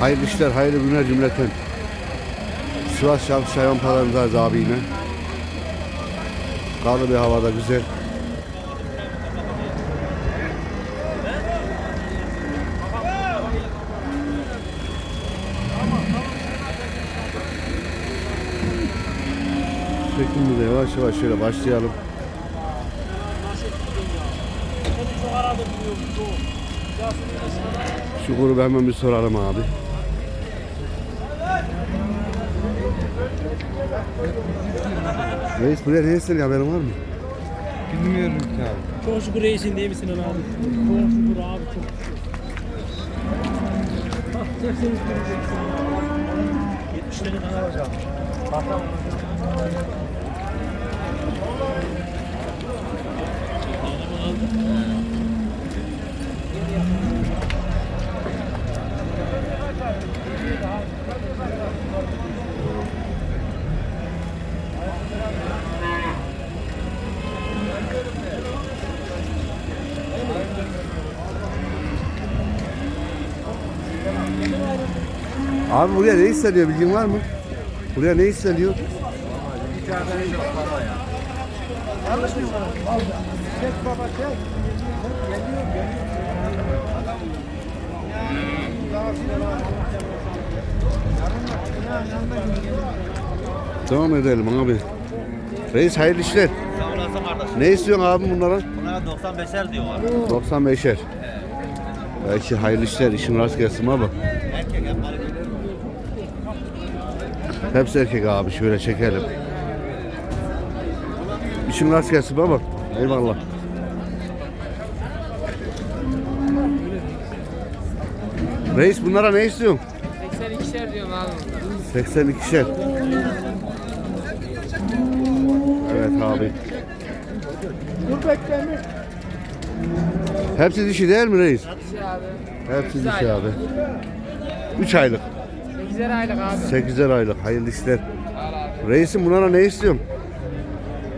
Hayırlı işler, hayırlı günler cümleten. Sivas Şarkı Hayvan Pazarı'ndayız abi. Karlı bir havada güzel. Çekimde de yavaş yavaş şöyle başlayalım. Şu grubu hemen bir soralım abi. Reis buraya ne ister haberin var mı? Bilmiyorum ki abi. Çok şükür reisin değil misin abi? Çok şükür abi çok şükür. Bak 80 göreceksin. 70 lira daha Abi buraya ne isteniyor bilgin var mı? Buraya ne isteniyor? Devam edelim abi. Reis hayırlı işler. Sağ olasın kardeşim. Ne istiyorsun abi bunlara? Bunlara 95'er diyorlar. 95'er. Belki hayırlı işler, işin rast gelsin abi. Erkek hep garip. Hepsi erkek abi şöyle çekelim. İşin rast gelsin baba. Eyvallah. Reis bunlara ne istiyorsun? 82'şer diyorum abi. 82'şer. Evet abi. Hepsi dişi değil mi reis? Dişi abi. Hepsi dişi abi. 3 aylık. 8'er aylık abi. 8'er aylık. Hayırlı işler. Reisim bunlara ne istiyorsun?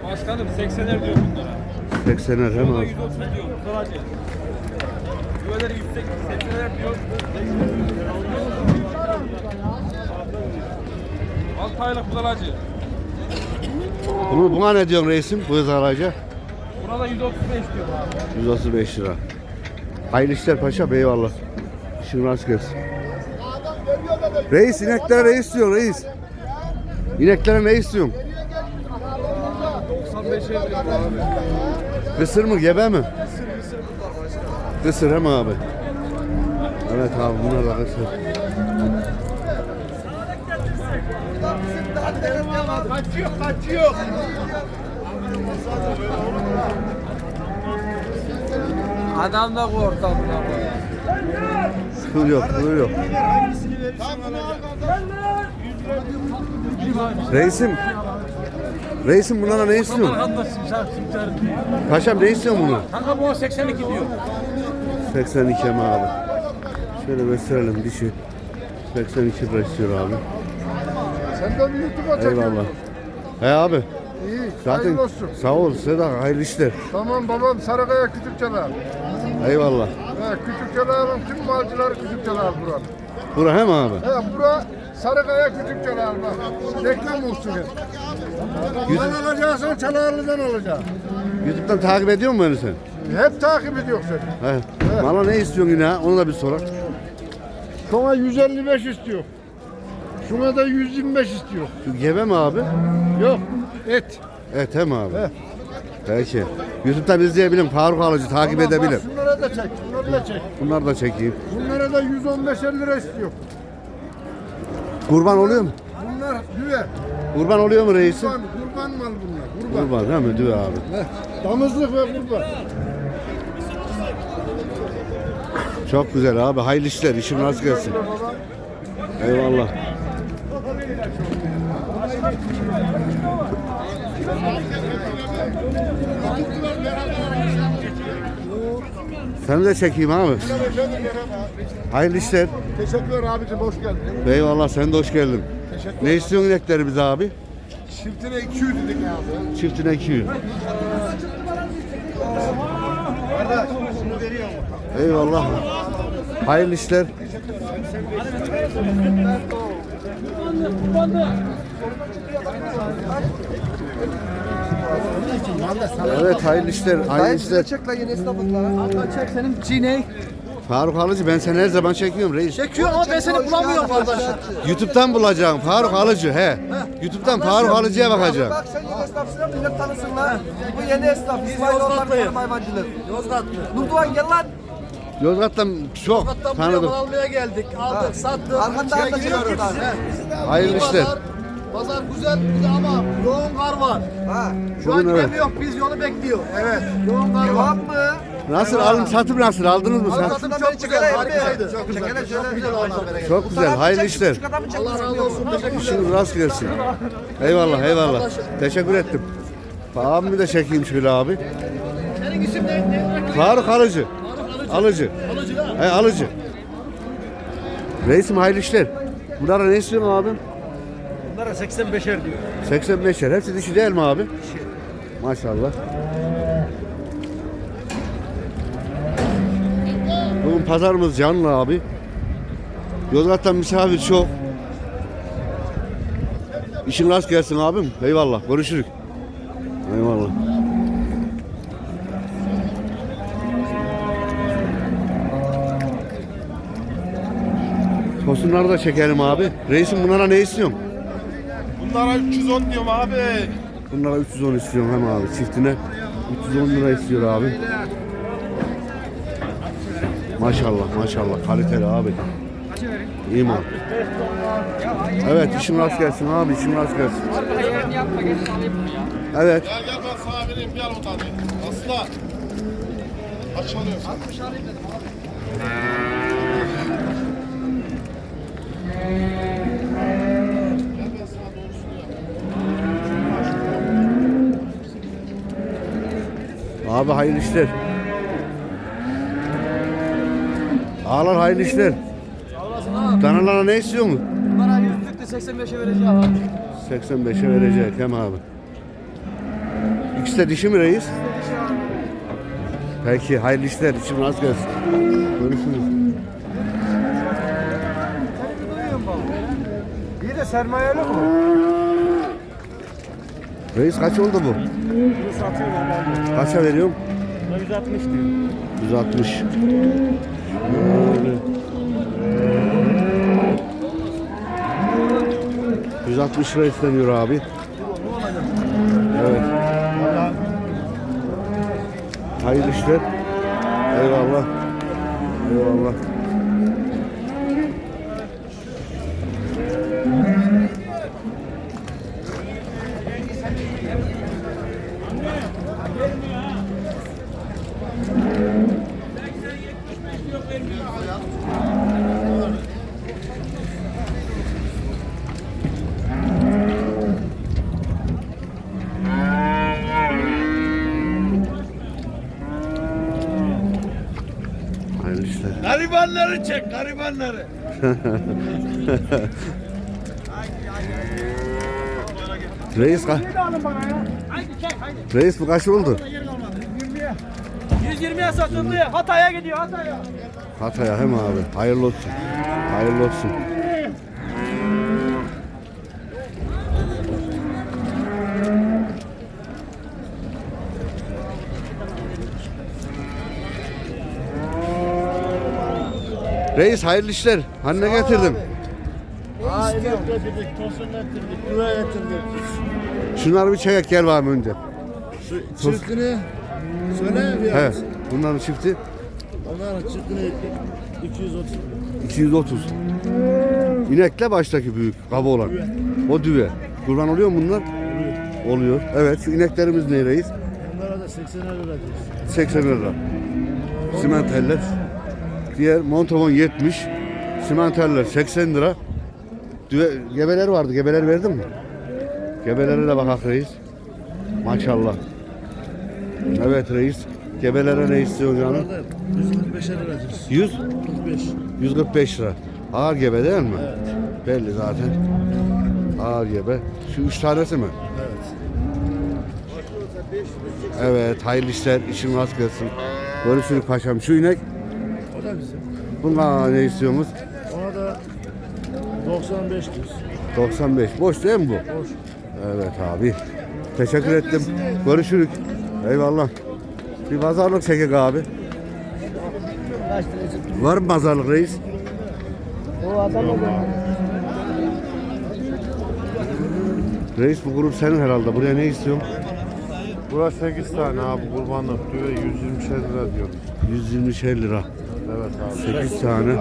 Başkanım 80'er diyorum bunlara. 80'er hem abi. 130 diyor. Soracı. Güveleri yüksek 80'er diyor. 6 aylık budalacı. Bunu, buna ne diyorsun reisim? Bu araca? Buna da 135 diyor abi. 135 lira. Hayırlı işler paşa eyvallah. İşin rast gelsin. Reis ineklere ne istiyorsun reis? İneklere ne istiyorsun? 95 diyor abi. Kısır mı gebe mi? Kısır hem abi. Evet abi bunlar da kısır. Kaçıyor, kaçıyor. Adam da korktu Kıl yok, kıl yok. Reisim. Reisim bunlara ne istiyorsun? Arkanda simsar simsar. Paşam ne istiyorsun bunu? Kanka bu 82 diyor. 82 mi abi? Şöyle gösterelim dişi. 82 lira istiyor abi. Sen de bir YouTube'a çekiyorsun. Eyvallah. He abi. İyi, Zaten hayırlı olsun. sağ ol Seda hayırlı işler. Tamam babam Sarıkaya Küçükçeler. Eyvallah. He, Küçükçeler'in tüm malcıları Küçükçeler buranın. Bura he mi abi? He, bura Sarıkaya Küçükçeler bak. Reklam olsun hep. Ben alacaksan Çalarlı'dan alacağım. YouTube'dan takip ediyor musun beni sen? Hep takip ediyor seni. He. Bana ne istiyorsun yine? Onu da bir sorak. Şuna 155 istiyor. Şuna da 125 istiyor. Şu gebe mi abi? Yok, et. Evet he mi abi? He. Peki. YouTube'dan izleyebilirim. Faruk Alıcı takip Tamam, bak, edebilirim. Şunlara da çek, şunları da çek. Bunları da çekeyim. Bunlara da 115 lira istiyor. Kurban oluyor mu? Bunlar düve. Kurban oluyor mu reisim? Kurban, kurban mal bunlar. Kurban. Kurban değil mi? Diyor abi. Heh, Damızlık ve kurban. Çok güzel abi. Hayırlı işler. İşin rast gelsin. Eyvallah. Seni de çekeyim abi. Hayırlı işler. Teşekkürler abicim hoş geldin. Eyvallah sen de hoş geldin. Ne istiyorsun inekleri bize abi? Çiftine 200 dedik abi. Çiftine 200. Kardeş şunu veriyor mu? Eyvallah. Hayırlı işler. Evet hayırlı işler. Hayırlı işler. Çek lan yeni esnaflıkla. Abla çek senin çiğneyi. Faruk Alıcı ben seni her zaman çekiyorum reis. Çekiyor ama ben seni bulamıyorum kardeş. YouTube'dan bulacağım Faruk Alıcı he. YouTube'dan Faruk Alıcı'ya bakacağım. Bak sen yeni esnafsın millet tanısın lan. Bu yeni esnaf. İsmail benim hayvancılık. Yozgatlı. Nurdoğan gel lan. Yozgat'tan çok tanıdım. almaya geldik. Aldık, sattık. Arkandan da. Hayırlı işler. Pazar güzel ama yoğun kar var. Ha. Şu Bugün an evet. gemi yok biz yolu bekliyor. Evet. Yoğun kar var. mı? Nasıl alım satım nasıl aldınız mı satım? Satın çok güzel. Harikaydı. Çok güzel. Çok güzel. Çok güzel hayırlı işler. Allah razı olsun. İşiniz rast gelsin. Eyvallah eyvallah. Teşekkür ettim. Abimi de çekeyim şöyle abi. Senin isim ne? Faruk Alıcı. Alıcı. He alıcı. Reisim hayırlı işler. Bunlara ne istiyorsun abim? Bunlara 85'er diyor. 85'er. Hepsi dişi değil mi abi? Maşallah. Bugün pazarımız canlı abi. Yozgat'tan misafir çok. İşin rast gelsin abim. Eyvallah. Görüşürük. Eyvallah. Tosunları da çekelim abi. Reisim bunlara ne istiyorsun? Bunlara 310 diyorum abi. Bunlara 310 istiyorum hem abi çiftine. 310 lira istiyor abi. Maşallah maşallah kaliteli abi. İyi mal. Evet işin rast gelsin abi işin rast gelsin. Evet. Gel gel ben sana vereyim gel o tane. Asla. Kaç alıyorsun? Abi hayırlı işler. Ağlar hayırlı işler. Danalara ne istiyorsun? Bana yüzlükte 85'e vereceğim abi. 85'e verecek hem abi. İkisi de dişi mi reis? Peki hayırlı işler için az gelsin. Görüşürüz. İyi de sermayeli mi? Reis kaç oldu bu? Kaça veriyorum? 160 diyor. 160. Böyle. 160 lira isteniyor abi. Evet. Hayırlı işler. Eyvallah. Eyvallah. Hayırlı işler. Garibanları çek garibanları. Reis ka Reis bu kaç oldu? 120'ye satıldı. Hatay'a gidiyor Hatay'a. Hatay'a hem abi. Hayırlı olsun. Hayırlı olsun. Reis hayırlı işler. Hani ne getirdim? getirdik, tosun getirdik, düve getirdik. Şunları bir çek gel var önce. Çiftini söyle bir He. Bunların çifti Onların çiftini 230 230. İnekle baştaki büyük kaba olan. O düve. Kurban oluyor mu bunlar? Oluyor. Evet şu ineklerimiz ne reis? Onlara da 80 lira diyoruz. 80 lira. Simenteller. Diğer Montavon 70. Simenteller 80 lira. Düve, gebeler vardı. Gebeler verdin mi? Gebelere de bakak reis. Maşallah. Evet reis. Gebelere ne istiyor canım? Orada 145 lira diyoruz. 100? 45. 145 lira. Ağır gebe değil mi? Belli zaten. Ağır gebe. Şu üç tanesi mi? Evet hayırlı işler. işin rast gelsin. Görüşürüz paşam. Şu inek O da bizim. Buna ne istiyorsunuz? Ona da 95 düz. 95. Boş değil mi bu? Boş. Evet abi. Teşekkür ettim. Görüşürük. Eyvallah. Bir pazarlık çekek abi. Var mı pazarlık reis? Reis bu grup senin herhalde. Buraya ne istiyorsun? Burası 8 tane abi kurbanlık diyor 120 lira diyor. 120 lira. Evet abi. 8 tane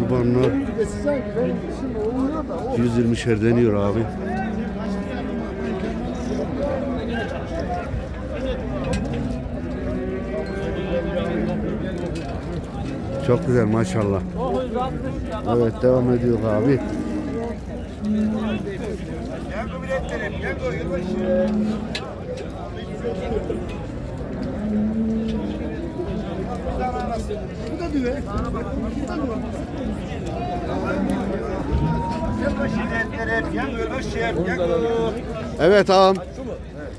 kurbanlar 120 deniyor abi. Çok güzel maşallah. Evet devam ediyor abi. Evet ağam.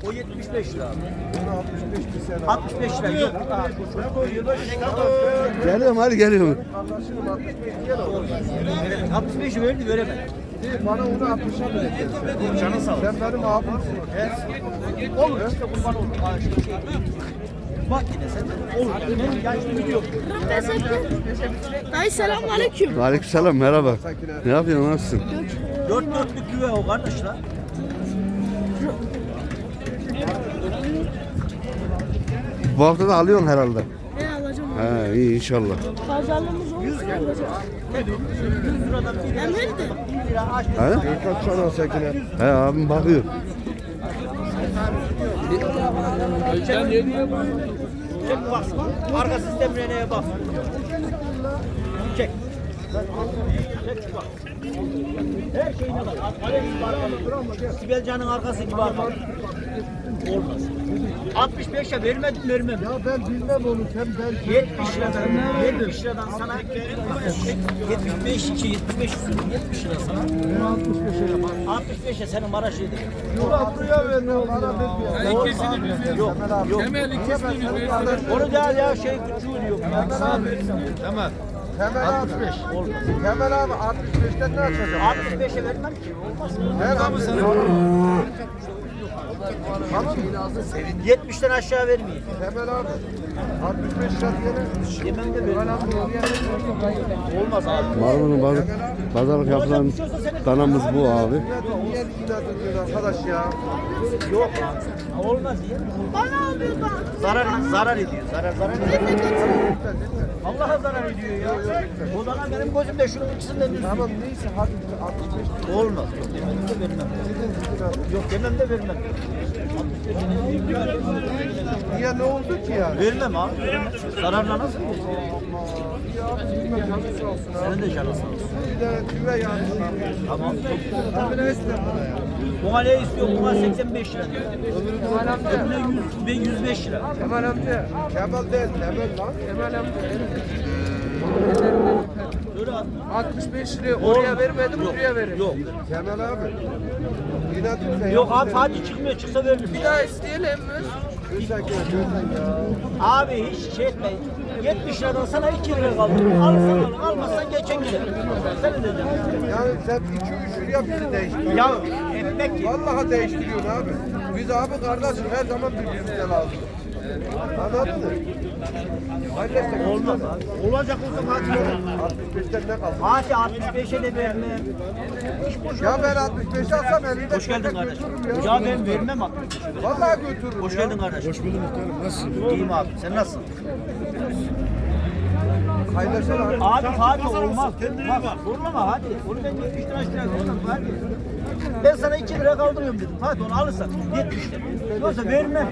O 75 lira abi. 65 lira yok. Geliyorum hadi geliyorum. 65 verdi veremem. Bana onu 60'a mı Canın sağ ol. Sen benim abimsin. Olur işte kurban olur. Sen olur. Benim yaşlı biliyor. Dayı selamun aleyküm. Aleykümselam merhaba. Ne yapıyorsun nasılsın? Dört dörtlük güve o kardeş lan. Bu hafta da alıyorsun herhalde. Ne alacağım? He iyi inşallah. Pazarlığımız olsun alacağım. Emir de. He? Kaç sana sekine? He abim bakıyor. Çek bak. Arka sistemine neye bak. Çek. Çek bak. Her şeyine bak. Sibel Can'ın arkası gibi bak. Olmaz. 65'e vermedim vermem. Ya ben bilmem onu. Sen ben 70 liradan, 70 liradan sana 75 2 75 üstü 70 lira sana. 65'e yapar. 65'e senin Maraş yedi. buraya vermiyor. Bana vermiyor. Yok yok. Temel ikisini Onu değil ya şey küçüğü yok. Temel abi. Olmaz. Temel abi 65'ten ne yapacağım? 65'e vermem ki. Olmaz. Ver abi sen. 70'ten aşağı vermeyin. Temel abi. 65 şart gene. Yemem de vermem. Olmaz abi. Marmara'nın paz pazarlık yapılan danamız bu abi. Niye inat ediyorsun arkadaş ya? Yok. Olmaz ya. Bana alıyor da. Zarar zarar ediyor. Zarar zarar ediyor. Allah'a zarar ediyor ya. O zaman benim gözümde şunun ikisinden düz. Tamam neyse hadi 65 Olmaz. Yok de vermem. Yok demem de vermem. Niye ne oldu ki yani? Vermem abi. Zararla nasıl abi. Senin de canın sağ olsun. Tüve yani. Tamam. Tabii ne istiyorsun bana ya? Buna ne istiyor? Buna 85 lira. Kemal amca. Öbürüne 100, ben 105 lira. Kemal amca. Kemal değil. Kemal lan. Kemal amca. Öyle at. 65 liraya oraya vermedim buraya veririm. Yok. Kemal abi. Yok abi Fatih çıkmıyor. Çıksa veririm. Bir daha isteyelim mi? Abi hiç şey etme. 70 liradan sana 2 lira kaldı. Alırsan al, almazsan geçen gider. Sen ne? Yani sen 2-3 liraya bizi değiştiriyorsun. Ya ekmek ye. Vallahi değiştiriyorsun abi. Biz abi kardeşim her zaman birbirimize lazım. Anladın mı? Kardeşim Olmaz. Olacak Fatih olur. 65'ten ne kaldı? Fatih 65'e de vermem. Ya ben 65 alsam elinde Hoş geldin kardeşim. götürürüm Ya ben vermem 65'e. Vallahi götürürüm Hoş ya. geldin kardeşim. Hoş bulduk muhtarım. Nasılsın? İyiyim abi. Sen nasılsın? Paylaşalım abi. Fatih olmaz. Bak zorlama hadi. Onu ben 70 lira aşağı koymam hadi. Ben sana 2 lira kaldırıyorum dedim. Fatih onu alırsan 70 lira. Yoksa vermem.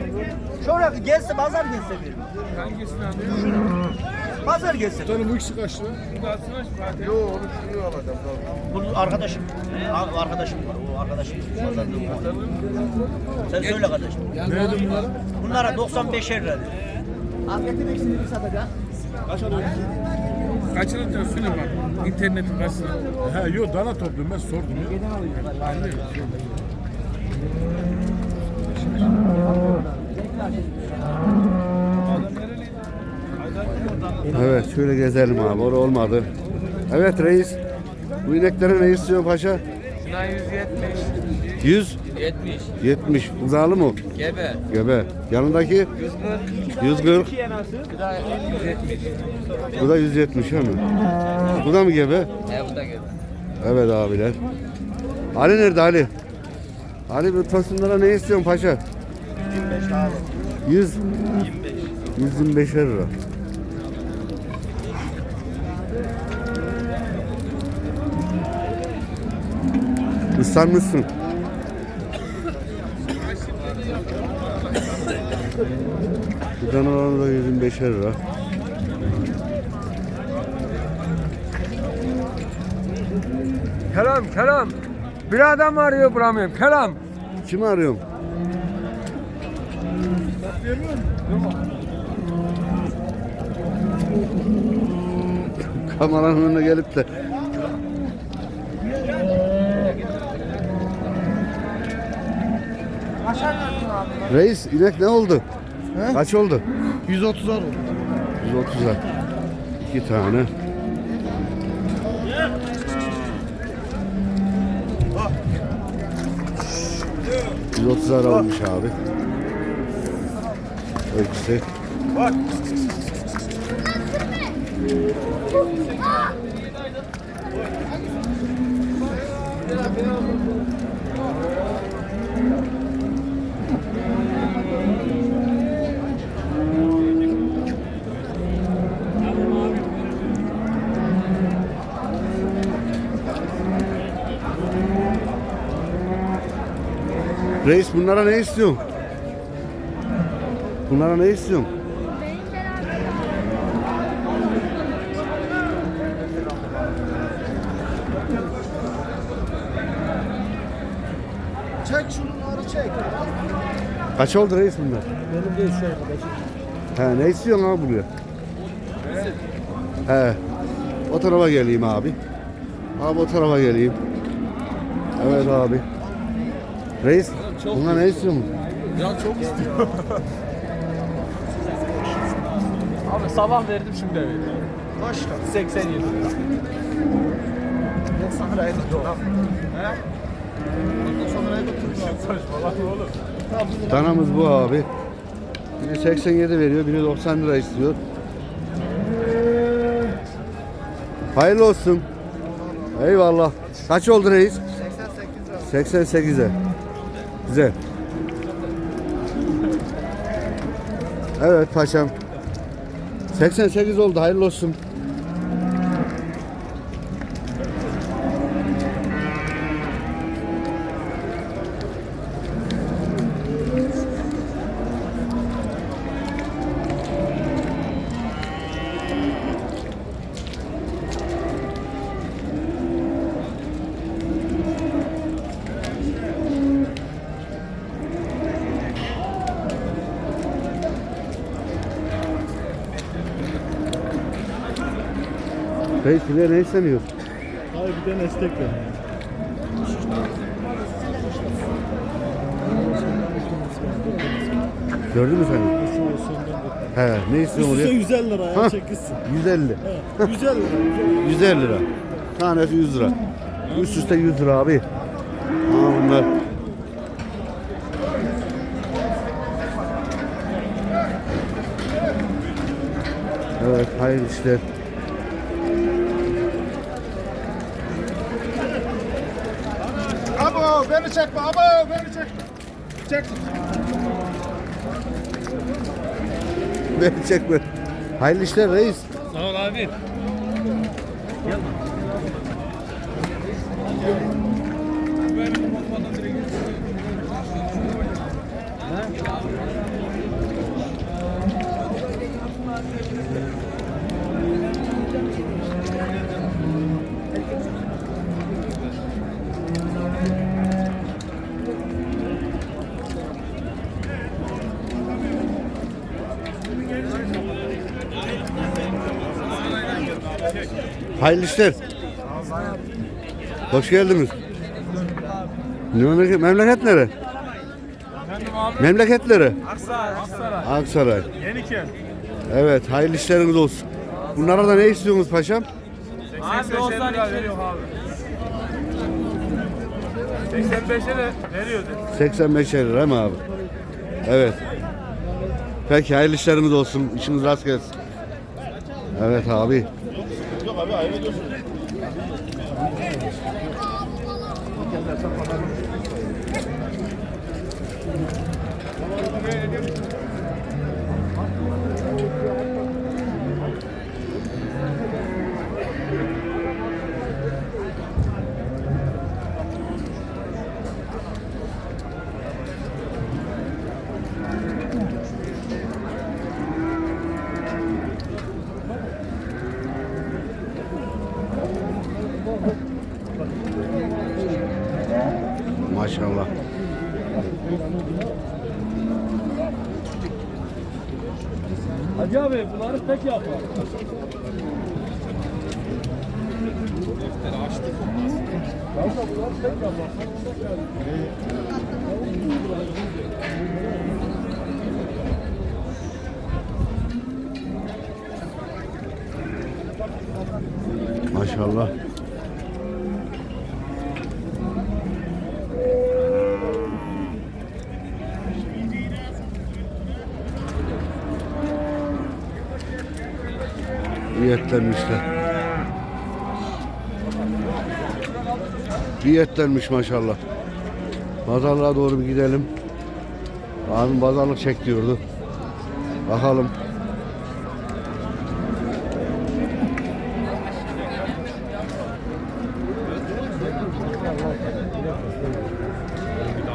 Şuraya gelse pazar gelse veririm. Hangisini Pazar gelse. Canım bu ikisi kaç lira? Yo onu şunu alacağım. tamam. Bu arkadaşım. Abi arkadaşım var. O arkadaşım. Pazarda o. Sen söyle kardeşim. Ne dedim bunlara? Bunlara 95 lira dedi. Kaçını diyorsun söyle bak. İnternetin karşısına. He yok dana topluyorum ben sordum ya. Evet şöyle gezelim abi. Orada olmadı. Evet reis. Bu ineklere ne istiyorsun paşa? Şuna 170. 100 70. 70. Uzalı mı? Gebe. Gebe. Yanındaki 140. 140. Bir daha 170. Bu da 170 ha mı? Bu da mı gebe? He bu da gebe. Evet abiler. Ali nerede Ali? Ali bu tosunlara ne istiyorsun paşa? 25 abi. 100 125 lira. Islanmışsın. Bu danalar da 125 lira. Kelam kelam. Bir adam arıyor buramıyorum. Kelam. Kimi arıyorum? Kameranın önüne gelip de Reis inek ne oldu? Kaç oldu? 130 oldu. 130'a. İki tane. Yüz otuzlar almış abi. O ikisi. Reis bunlara ne istiyorsun? Bunlara ne istiyorsun? Çek şunları çek. Kaç oldu reis bunlar? Benim değil şu arkadaşım. He ne istiyorsun abi buraya? He. O tarafa geleyim abi. Abi o tarafa geleyim. Evet abi. Reis bunlar ne istiyorsun? Ya çok istiyor. Abi sabah verdim şimdi eve. Başla. 87. Ben sana ayda tamam. He? Ben Saçmalama oğlum. Danamız bu abi. Biri 87 veriyor, biri 90 lira istiyor. Hayırlı olsun. Eyvallah. Kaç oldu reis? 88 lira. 88'e. Güzel. Evet paşam. 88 oldu. Hayırlı olsun. Reis buraya ne isteniyor? Abi bir tane estek ver. Gördün mü sen? He, ne istiyorsun oraya? 150 lira Ha. ya çekilsin. 150. 150 lira. 150 lira. Tanesi 100 lira. Üst üste 100 lira abi. Aa bunlar. Evet hayırlı işler. Abo beni çekme abo beni çekme. Çek. Beni çekme. Hayırlı işler reis. Sağ ol abi. Hayırlı işler. Hoş geldiniz. Memleket, memleket nere? Memleketleri? Aksaray. Aksaray. Aksaray. Yenikel. Evet hayırlı işleriniz olsun. Bunlara da ne istiyorsunuz paşam? Abi 90 lira veriyor abi. 85'e de veriyordu. 85 lira mi abi? Evet. Peki hayırlı işleriniz olsun. İşiniz rast gelsin. Evet abi. Maşallah. Abi bunları İyi etlenmişler. İyi etlenmiş maşallah. Pazarlığa doğru bir gidelim. Abim pazarlık çek diyordu. Bakalım.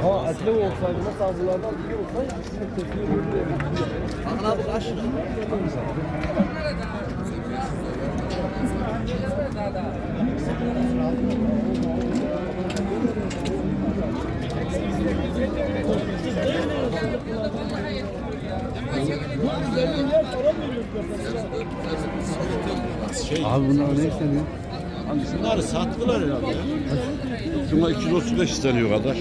Ha etli olsaydı nasıl bunlardan biri tekliği Abi bunlar ne isteniyor? Şunları sattılar herhalde. Şuna 235 isteniyor kadar.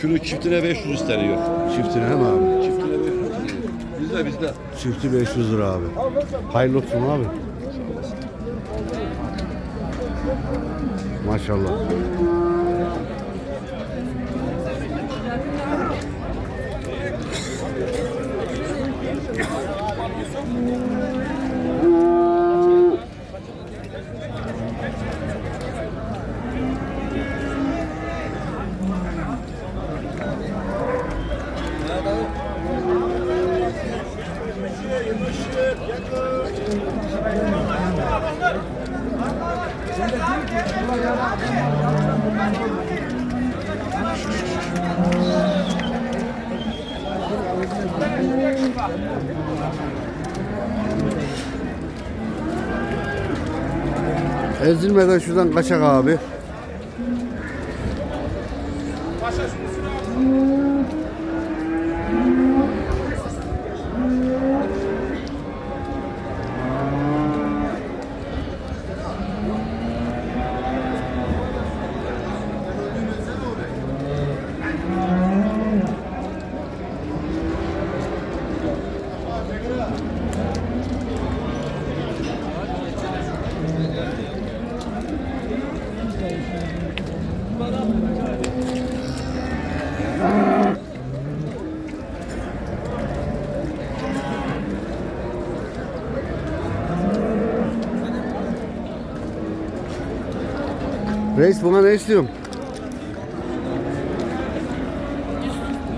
Şunu çiftine 500 isteniyor. Çiftine mi abi? Çiftine 500 isteniyor. Bizde bizde. Çifti 500 lira abi. Hayırlı olsun abi. Maşallah. Ezilmeden şuradan kaçak abi. Reis buna ne istiyorsun?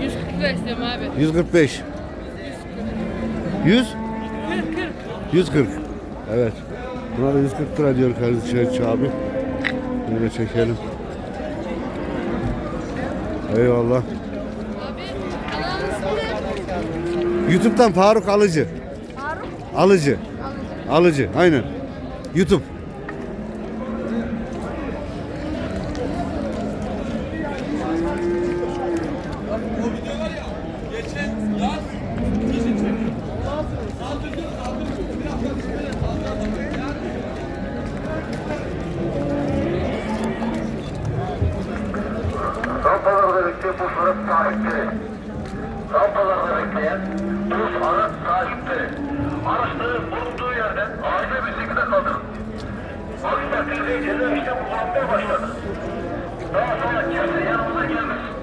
140 lira istiyorum abi. 145. 100? 40 40. 140. Evet. Buna da 140 lira diyor kardeşim abi. Böyle çekelim. Eyvallah. Abi Allah'ın ismi YouTube'dan Faruk Alıcı. Faruk. Alıcı. Alıcı. Aynen. YouTube. Bu araç sahipleri. Rampalarda bekleyen bu araç sahipleri. Araçların bulunduğu yerde Hemen acil bir şekilde kaldırın. Aksi takdirde ceza işlem kullanmaya başladı. Daha sonra kimse yanımıza gelmesin.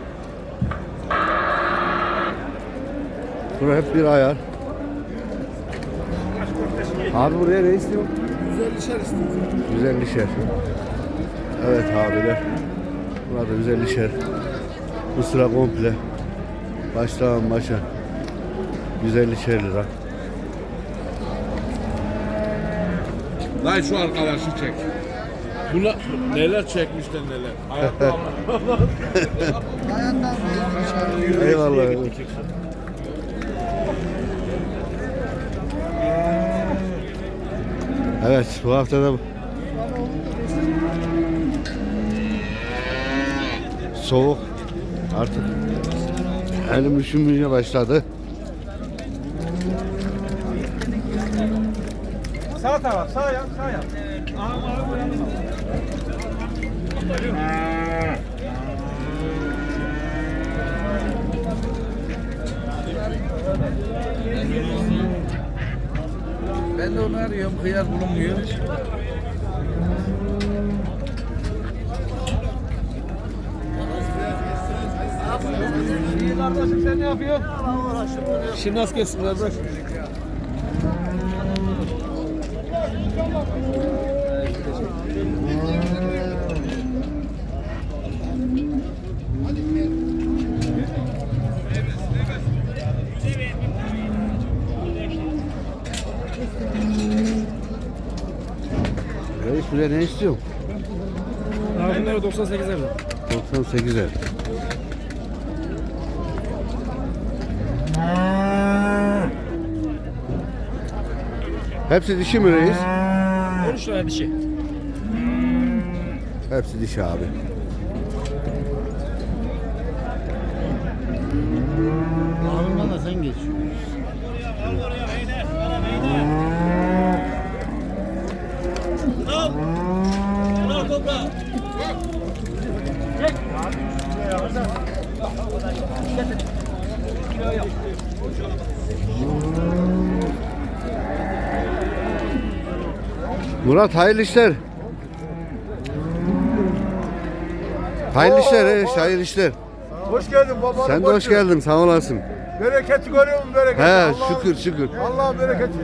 Bura hep bir ayar. Abi buraya ne istiyor? 150'şer istiyorum. 150'şer. Evet abiler. Burada 150'şer. Bu sıra komple. Baştan başa. 150'şer lira. Lan şu arkadaşı çek. Buna neler çekmişler neler. Hayatta Eyvallah. Evet bu hafta da soğuk artık elim üşümeye başladı. Sağ taraf, sağ yap, sağ yap. Ben de onu arıyorum. Hıyar bulunmuyor. Kardeşim sen ne yapıyorsun? Şimdi nasıl kessin kardeş? Reis buraya ne istiyorsun? Abi bunları 98 lira. 98'e. Hepsi dişi mi reis? 13 lira dişi. Hepsi dişi abi. Ağzından da sen geç. Murat hayırlı işler. Hayırlı işler reis, hayırlı işler. Hoş geldin baba. Sen de hoş geldin, sağ olasın. Bereketi görüyor musun bereketi? He, Allah- şükür şükür. Allah bereketi.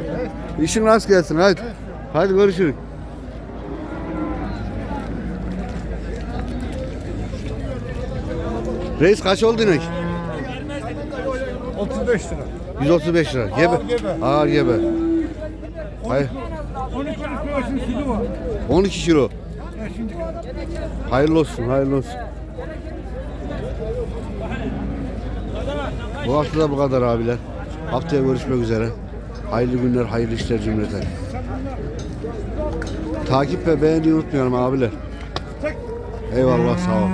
İşin rast gelsin, hadi. Hadi görüşürüz. Reis kaç oldu inek? 35 lira. 135 lira. Gebe. Ağır gebe. Ağır gebe. Hayır. 12 kilo. Hayırlı olsun, hayırlı olsun. Bu hafta da bu kadar abiler. Haftaya görüşmek üzere. Hayırlı günler, hayırlı işler cümleten. Takip ve beğeni unutmayalım abiler. Eyvallah sağ ol.